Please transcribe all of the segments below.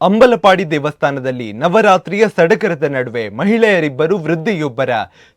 ಅಂಬಲಪಾಡಿ ದೇವಸ್ಥಾನದಲ್ಲಿ ನವರಾತ್ರಿಯ ಸಡಗರದ ನಡುವೆ ಮಹಿಳೆಯರಿಬ್ಬರು ವೃದ್ಧೆಯೊಬ್ಬರ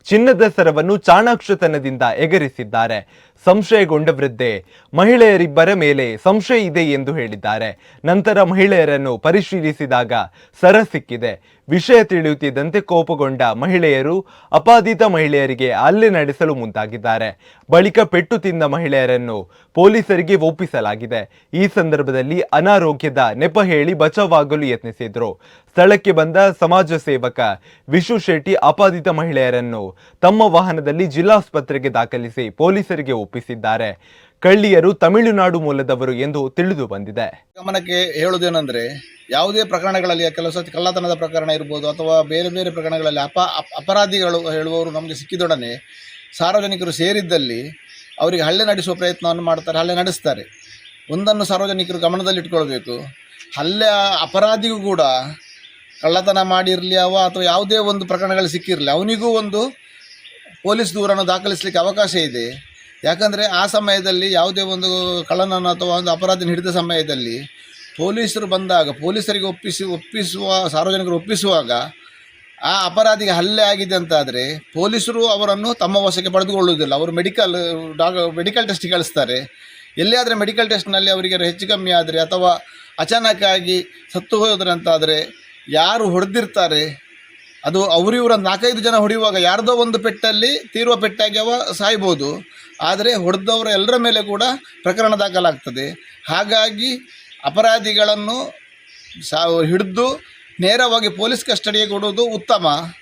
ಚಿನ್ನದ ಸರವನ್ನು ಚಾಣಾಕ್ಷತನದಿಂದ ಎಗರಿಸಿದ್ದಾರೆ. ಸಂಶಯಗೊಂಡ ವೃದ್ಧೆ, ಮಹಿಳೆಯರಿಬ್ಬರ ಮೇಲೆ ಸಂಶಯ ಇದೆ ಎಂದು ಹೇಳಿದ್ದಾರೆ. ನಂತರ ಮಹಿಳೆಯರನ್ನು ಪರಿಶೀಲಿಸಿದಾಗ ಸರ ಸಿಕ್ಕಿದೆ. ವಿಷಯ ತಿಳಿಯುತ್ತಿದ್ದಂತೆ ಕೋಪಗೊಂಡ ಮಹಿಳೆಯರು ಅಪಾದಿತ ಮಹಿಳೆಯರಿಗೆ ಹಲ್ಲೆ ನಡೆಸಲು ಮುಂದಾಗಿದ್ದಾರೆ. ಬಳಿಕ ಪೆಟ್ಟು ತಿಂದ ಮಹಿಳೆಯರನ್ನು ಪೊಲೀಸರಿಗೆ ಒಪ್ಪಿಸಲಾಗಿದೆ. ಈ ಸಂದರ್ಭದಲ್ಲಿ ಅನಾರೋಗ್ಯದ ನೆಪ ಹೇಳಿ ಬಚಾವಾಗಲು ಯತ್ನಿಸಿದ್ರು. ಸ್ಥಳಕ್ಕೆ ಬಂದ ಸಮಾಜ ಸೇವಕ ವಿಶು ಶೆಟ್ಟಿ ಅಪಾದಿತ ಮಹಿಳೆಯರನ್ನು ತಮ್ಮ ವಾಹನದಲ್ಲಿ ಜಿಲ್ಲಾಸ್ಪತ್ರೆಗೆ ದಾಖಲಿಸಿ ಪೊಲೀಸರಿಗೆ ಒಪ್ಪಿಸಿದ್ದಾರೆ. ಕಳ್ಳಿಯರು ತಮಿಳುನಾಡು ಮೂಲದವರು ಎಂದು ತಿಳಿದು ಬಂದಿದೆ. ಗಮನಕ್ಕೆ ಹೇಳುವುದೇನೆಂದರೆ, ಯಾವುದೇ ಪ್ರಕರಣಗಳಲ್ಲಿ, ಕೆಲವು ಸತಿ ಕಳ್ಳತನದ ಪ್ರಕರಣ ಇರ್ಬೋದು ಅಥವಾ ಬೇರೆ ಬೇರೆ ಪ್ರಕರಣಗಳಲ್ಲಿ ಅಪ, ಅಪರಾಧಿಗಳು ಹೇಳುವವರು ನಮಗೆ ಸಿಕ್ಕಿದೊಡನೆ ಸಾರ್ವಜನಿಕರು ಸೇರಿದ್ದಲ್ಲಿ ಅವರಿಗೆ ಹಲ್ಲೆ ನಡೆಸುವ ಪ್ರಯತ್ನವನ್ನು ಮಾಡ್ತಾರೆ, ಹಲ್ಲೆ ನಡೆಸ್ತಾರೆ. ಒಂದನ್ನು ಸಾರ್ವಜನಿಕರು ಗಮನದಲ್ಲಿಟ್ಕೊಳ್ಬೇಕು. ಹಲ್ಲೆ ಅಪರಾಧಿಗೂ ಕೂಡ ಕಳ್ಳತನ ಮಾಡಿರಲಿ ಅವ ಅಥವಾ ಯಾವುದೇ ಒಂದು ಪ್ರಕರಣಗಳು ಸಿಕ್ಕಿರಲಿ, ಅವನಿಗೂ ಒಂದು ಪೊಲೀಸ್ ದೂರನ್ನು ದಾಖಲಿಸಲಿಕ್ಕೆ ಅವಕಾಶ ಇದೆ. ಯಾಕಂದರೆ ಆ ಸಮಯದಲ್ಲಿ ಯಾವುದೇ ಒಂದು ಕಳ್ಳನನ್ನು ಅಥವಾ ಒಂದು ಅಪರಾಧಿನ ಹಿಡಿದ ಸಮಯದಲ್ಲಿ ಪೊಲೀಸರು ಬಂದಾಗ, ಪೊಲೀಸರಿಗೆ ಒಪ್ಪಿಸಿ, ಒಪ್ಪಿಸುವ, ಸಾರ್ವಜನಿಕರು ಒಪ್ಪಿಸುವಾಗ ಆ ಅಪರಾಧಿಗೆ ಹಲ್ಲೆ ಆಗಿದೆ ಅಂತಾದರೆ ಪೊಲೀಸರು ಅವರನ್ನು ತಮ್ಮ ವಶಕ್ಕೆ ಪಡೆದುಕೊಳ್ಳುವುದಿಲ್ಲ. ಅವರು ಮೆಡಿಕಲ್, ಡಾಕ್, ಮೆಡಿಕಲ್ ಟೆಸ್ಟಿಗೆ ಕಳಿಸ್ತಾರೆ. ಎಲ್ಲಿಯಾದರೆ ಮೆಡಿಕಲ್ ಟೆಸ್ಟ್ನಲ್ಲಿ ಅವರಿಗೆ ಹೆಚ್ಚು ಕಮ್ಮಿ ಆದರೆ ಅಥವಾ ಅಚಾನಕ್ಕಾಗಿ ಸತ್ತು ಹೋದ್ರಂತಾದರೆ ಯಾರು ಹೊಡೆದಿರ್ತಾರೆ? ಅದು ಅವರಿವ್ರ ನಾಲ್ಕೈದು ಜನ ಹೊಡೆಯುವಾಗ ಯಾರ್ದೋ ಒಂದು ಪೆಟ್ಟಲ್ಲಿ ತೀರುವ ಪೆಟ್ಟಾಗಿ ಅವ ಸಾಯ್ಬೋದು. ಆದರೆ ಹೊಡೆದವರ ಎಲ್ಲರ ಮೇಲೆ ಕೂಡ ಪ್ರಕರಣ ದಾಖಲಾಗ್ತದೆ. ಹಾಗಾಗಿ ಅಪರಾಧಿಗಳನ್ನು ಸಾ ಹಿಡಿದು ನೇರವಾಗಿ ಪೊಲೀಸ್ ಕಸ್ಟಡಿಗೆ ಕೊಡುವುದು ಉತ್ತಮ.